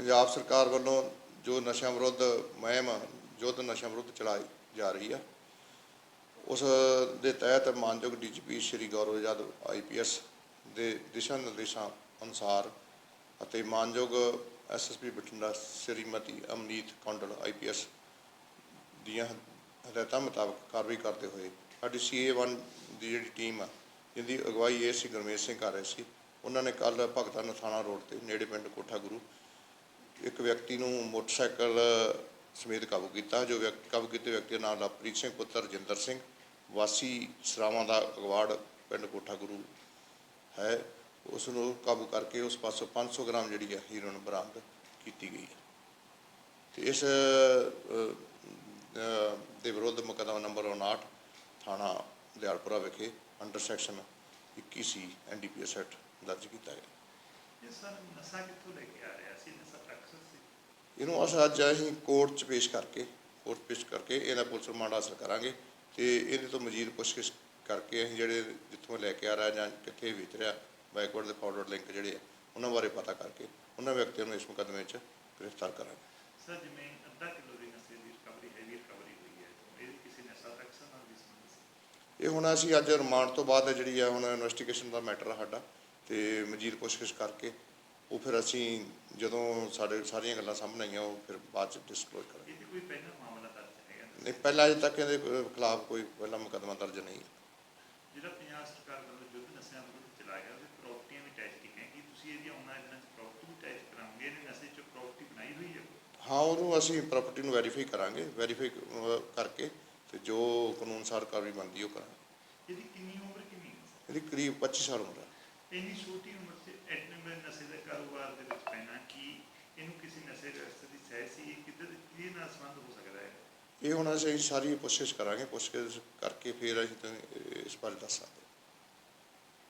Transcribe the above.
ਪੰਜਾਬ ਸਰਕਾਰ ਵੱਲੋਂ ਜੋ ਨਸ਼ਾ ਵਿਰੁੱਧ ਮਹਿਮ ਯੁੱਧ ਨਸ਼ਾ ਵਿਰੁੱਧ ਚਲਾਈ ਜਾ ਰਹੀ ਆ, ਉਸ ਦੇ ਤਹਿਤ ਮਾਨਯੋਗ ਡੀਜੀਪੀ ਸ਼੍ਰੀ ਗੌਰਵ ਯਾਦਵ ਆਈਪੀਐਸ ਦੇ ਦਿਸ਼ਾ ਨਿਰਦੇਸ਼ਾਂ ਅਨੁਸਾਰ ਅਤੇ ਮਾਨਯੋਗ ਐਸਐਸਪੀ ਬਠਿੰਡਾ ਸ਼੍ਰੀਮਤੀ ਅਮਨੀਤ ਕੌਂਡਲ ਆਈਪੀਐਸ ਦੀਆਂ ਹਦਾਇਤਾਂ ਮੁਤਾਬਕ ਕਾਰਵਾਈ ਕਰਦੇ ਹੋਏ ਸਾਡੀ ਸੀਏ1 ਦੀ ਜਿਹੜੀ ਟੀਮ ਆ, ਜਿਹਦੀ ਅਗਵਾਈ ਇਹ ਸੀ ਗੁਰਮੇਸ਼ ਸਿੰਘ ਕਰ ਰਹੇ ਸੀ, ਉਹਨਾਂ ਨੇ ਕੱਲ ਭਗਤਾਂ ਨਥਾਣਾ ਰੋਡ ਤੇ ਨੇੜੇ ਪਿੰਡ ਕੋਠਾ ਗੁਰੂ ਇੱਕ ਵਿਅਕਤੀ ਨੂੰ ਮੋਟਰਸਾਈਕਲ ਸਮੇਤ ਕਾਬੂ ਕੀਤਾ, ਜੋ ਵਿਅਕਤੀ, ਕਾਬੂ ਕੀਤੇ ਵਿਅਕਤੀ ਦਾ ਨਾਮ ਲਵਪ੍ਰੀਤ ਸਿੰਘ, ਪੁੱਤਰ ਰਜਿੰਦਰ ਸਿੰਘ, ਵਾਸੀ ਸਰਾਵਾਂ ਦਾ ਅਗਵਾੜ ਪਿੰਡ ਕੋਠਾ ਗੁਰੂ ਹੈ। ਉਸ ਨੂੰ ਕਾਬੂ ਕਰਕੇ ਉਸ ਪਾਸੋਂ 500 ਗ੍ਰਾਮ ਜਿਹੜੀ ਹੈ ਹੀਰੋਇਨ ਬਰਾਮਦ ਕੀਤੀ ਗਈ ਹੈ। ਤੇ ਇਸ ਦੇ ਵਿਰੁੱਧ ਮੁਕੱਦਮਾ ਨੰਬਰ 59 ਥਾਣਾ ਦਿਆਲਪੁਰਾ ਵਿਖੇ under section 21 C NDPS act ਦਰਜ ਕੀਤਾ ਗਿਆ। ਇਹ ਸਰ ਨਸ਼ਾ ਕਿੱਥੋਂ ਲੈ ਕੇ ਆ ਰਿਹਾ ਸੀ? ਨਸ਼ਾ ਟੈਕਸਸ ਸੀ। ਇਹਨੂੰ ਅਸ ਅੱਜ ਅਸੀਂ ਕੋਰਟ 'ਚ ਪੇਸ਼ ਕਰਕੇ ਕੋਰਟ ਪੇਸ਼ ਕਰਕੇ ਇਹਦਾ ਪੁਲਿਸ ਰਿਮਾਂਡ ਹਾਸਲ ਕਰਾਂਗੇ ਤੇ ਇਹਦੇ ਤੋਂ ਮਜ਼ੀਦ ਪੁੱਛਗਿੱਛ ਕਰਕੇ ਅਸੀਂ ਜਿਹੜੇ ਜਿੱਥੋਂ ਲੈ ਕੇ ਆ ਰਿਹਾ ਜਾਂ ਕਿੱਥੇ ਵੇਚ ਰਿਹਾ ਬੈਕਵਰਡ ਦੇ ਫਾਰਵਰਡ ਲਿੰਕ ਜਿਹੜੇ ਆ ਉਹਨਾਂ ਬਾਰੇ ਪਤਾ ਕਰਕੇ ਉਹਨਾਂ ਵਿਅਕਤੀਆਂ ਨੂੰ ਇਸ ਮੁਕੱਦਮੇ 'ਚ ਗ੍ਰਿਫਤਾਰ ਕਰਾਂਗੇ। ਸਰ ਜਿਵੇਂ ਅੱਧਾ ਕਿਲੋ ਦੀ ਨਸ਼ੇ ਦੀ ਰਿਕਵਰੀ ਹੈਵੀ ਰਿਕਵਰੀ ਹੋਈ ਹੈ ਇਹ ਕਿਸੇ ਨਸ਼ਾ ਟੈਕਸ ਨਾਲ ਵੀ ਸੰਬੰਧ ਸੀ? ਇਹ ਹੁਣ ਅਸੀਂ ਅੱਜ ਰਿਮਾਂਡ ਤੋਂ ਬਾਅਦ ਜਿਹੜੀ ਆ ਹੁਣ ਇਨਵੈਸਟੀਗੇਸ਼ਨ ਦਾ ਮੈਟਰ ਸਾਡਾ ਤੇ ਮਜ਼ੀਦ ਪੁੱਛਗਿੱਛ ਕਰਕੇ ਉਹ ਫਿਰ ਅਸੀਂ ਜਦੋਂ ਸਾਡੇ ਸਾਰੀਆਂ ਗੱਲਾਂ ਸਾਹਮਣੇ ਆਈਆਂ ਉਹ ਫਿਰ ਬਾਅਦ ਚ ਡਿਸਕਲੋਜ਼ ਕਰਾਂਗੇ। ਕੋਈ ਪਹਿਲਾ ਮਾਮਲਾ ਦਰਜ ਹੈਗਾ ਨਹੀਂ ਪਹਿਲਾਂ ਅਜੇ ਤੱਕ ਇਹਦੇ ਖਿਲਾਫ ਕੋਈ ਪਹਿਲਾ ਮੁਕੱਦਮਾ ਦਰਜ ਨਹੀਂ ਹੈ। ਜਿਹੜਾ ਪੰਜਾਬ ਸਰਕਾਰ ਵੱਲੋਂ ਯੁੱਧ ਨਸ਼ਿਆਂ ਵਿਰੁੱਧ ਚਲਾਇਆ ਗਿਆ ਉਹਦੇ ਪ੍ਰਾਪਰਟੀਆਂ ਵੀ ਟੈਸਟ ਕੀਤੀਆਂ ਕੀ ਤੁਸੀਂ ਇਹਦੀ ਆਉਣ ਵਾਲੇ ਦਿਨਾਂ 'ਚ ਪ੍ਰਾਪਰਟੀ ਵੀ ਟੈਸਟ ਕਰਾਉਂਗੇ ਇਹਨੇ ਨਸ਼ੇ 'ਚ ਪ੍ਰਾਪਰਟੀ ਬਣਾਈ ਹੋਈ ਹੈ? ਹਾਂ ਉਹਨੂੰ ਅਸੀਂ ਪ੍ਰਾਪਰਟੀ ਨੂੰ ਵੈਰੀਫਾਈ ਕਰਾਂਗੇ ਵੈਰੀਫਾਈ ਕਰਕੇ ਤੇ ਜੋ ਕਾਨੂੰਨ ਅਨੁਸਾਰ ਕਾਰਵਾਈ ਬਣਦੀ ਉਹ ਕਰਾਂਗੇ। ਇਹਦੀ ਕਿੰਨੀ ਉਮਰ ਕਿੰਨੀ? ਇਹਦੀ ਕਰੀਬ 25 ਸਾਲ ਉਮਰ ਹੈ। ਇੰਨੀ ਛੋਟੀ ਉਮਰ 'ਚ ਐਟਨੇ ਮੈਂ ਨਸ਼ੇ ਦੇ ਕਾਰੋਬਾਰ ਦੇ ਵਿੱਚ ਪੈਣਾ ਕੀ ਇਹਨੂੰ ਕਿਸੇ ਨਸ਼ੇ ਦੇ ਦੀ ਸਹਿ ਸੀ, ਇਹ ਕਿੱਧਰ ਕੀ ਨਾਲ ਸੰਬੰਧ ਹੋ ਸਕਦਾ ਹੈ? ਇਹ ਹੁਣ ਅਸੀਂ ਸਾਰੀ ਪੁੱਛਗਿੱਛ ਕਰਾਂਗੇ ਪੁੱਛਗਿੱਛ ਕਰਕੇ ਫਿਰ ਅਸੀਂ ਤੁਹਾਨੂੰ ਇਸ ਬਾਰੇ ਦੱਸ ਸਕਦੇ